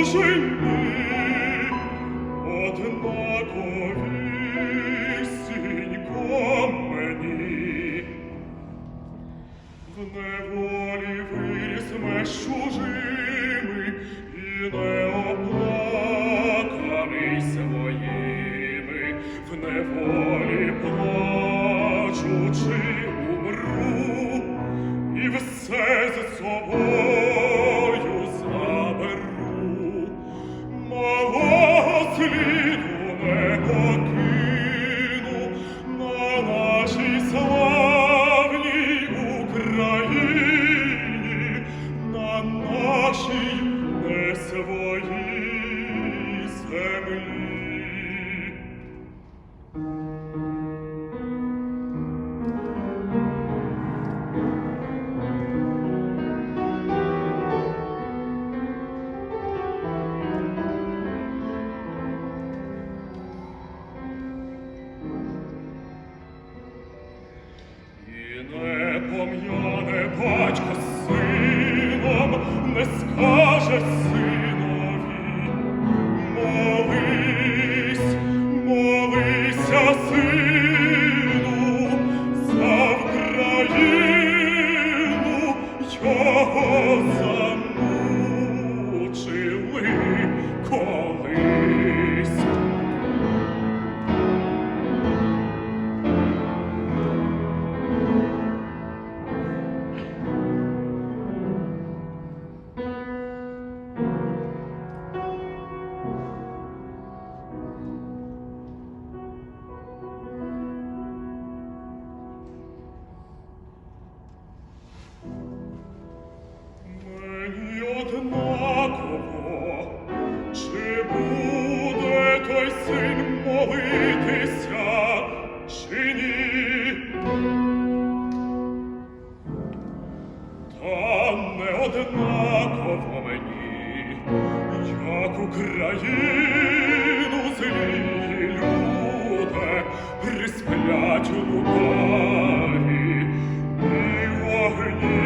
дружини, однаковісінько мені. В неволі виріс меж чужими і неоплаканий своїми, в неволі плачучи умру, і все за собою. Не пом'яне батько з сином, не скаже синові. Однаково, чи буде той син молитися, чи ні. Та не однаково мені, як Україну злі люди присплять лукаві, і вогні